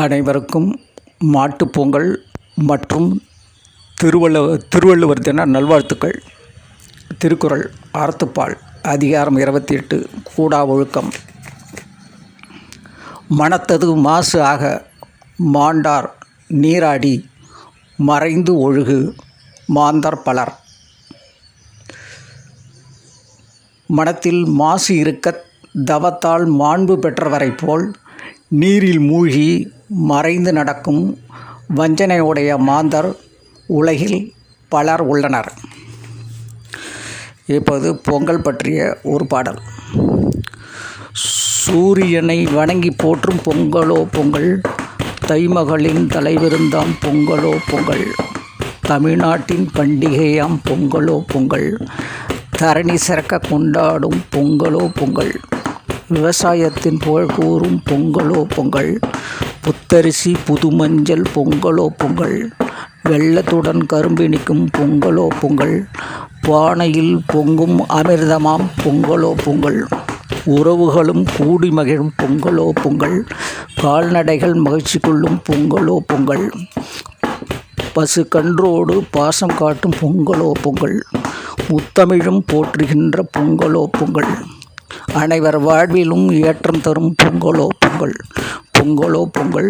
அனைவருக்கும் மாட்டுப்பொங்கல் மற்றும் திருவள்ளுவர் திருவள்ளுவர் தின நல்வாழ்த்துக்கள். திருக்குறள் அறத்துப்பால் அதிகாரம் இருபத்தி எட்டு கூடா ஒழுக்கம். மனத்தது மாசு ஆக மாண்டார் நீராடி மறைந்து ஒழுகு மாந்தர் பலர். மனத்தில் மாசு இருக்க தவத்தால் மாண்பு பெற்றவரைப் போல் நீரில் மூழ்கி மறைந்து நடக்கும் வஞ்சனையுடைய மாந்தர் உலகில் பலர் உள்ளனர். இப்போது பொங்கல் பற்றிய ஒரு பாடல். சூரியனை வணங்கி போற்றும் பொங்கலோ பொங்கல் தைமகளின் தலைவிருந்தாம் பொங்கலோ பொங்கல் தமிழ்நாட்டின் பண்டிகையாம் பொங்கலோ பொங்கல் தரணி சிறக்க கொண்டாடும் பொங்கலோ பொங்கல் விவசாயத்தின் புகழ் கூறும் பொங்கலோ பொங்கல் புத்தரிசி புதுமஞ்சள் பொங்கலோ பொங்கல். வெள்ளத்துடன் கரும்பிணிக்கும் பொங்கலோ பொங்கல். பானையில் பொங்கும் அமிர்தமாம் பொங்கலோ பொங்கல். உறவுகளும் கூடி மகிழும் பொங்கலோ பொங்கல். கால்நடைகள் மகிழ்ச்சி கொள்ளும் பொங்கலோ பொங்கல். பசு கன்றோடு பாசம் காட்டும் பொங்கலோ பொங்கல். முத்தமிழும் போற்றுகின்ற பொங்கலோ பொங்கல். அனைவர் வாழ்விலும் ஏற்றம் தரும் பொங்கலோ பொங்கல். பொங்கலோ பொங்கல்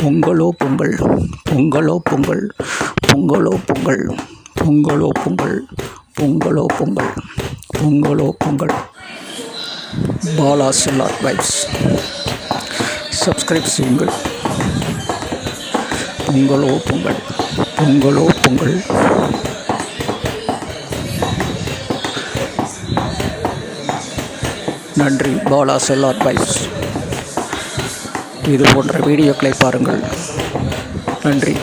பொங்கலோ பொங்கல் பொங்கலோ பொங்கல் பொங்கலோ பொங்கல் பொங்கலோ பொங்கல் பொங்கலோ பொங்கல் பொங்கலோ Pongal. Bala Cellar vibes. Subscribe செய்யுங்கள். பொங்கலோ பொங்கல் பொங்கலோ பொங்கல். நன்றி பாலா செல்லார் வைப்ஸ். இது போன்ற வீடியோக்களை பாருங்கள். நன்றி.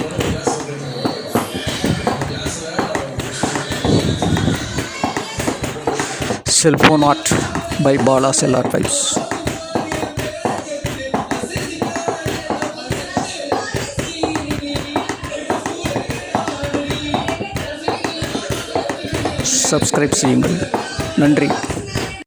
Cellphone art by Bala Cellar vibes subscribe செய்யுங்கள். நன்றி.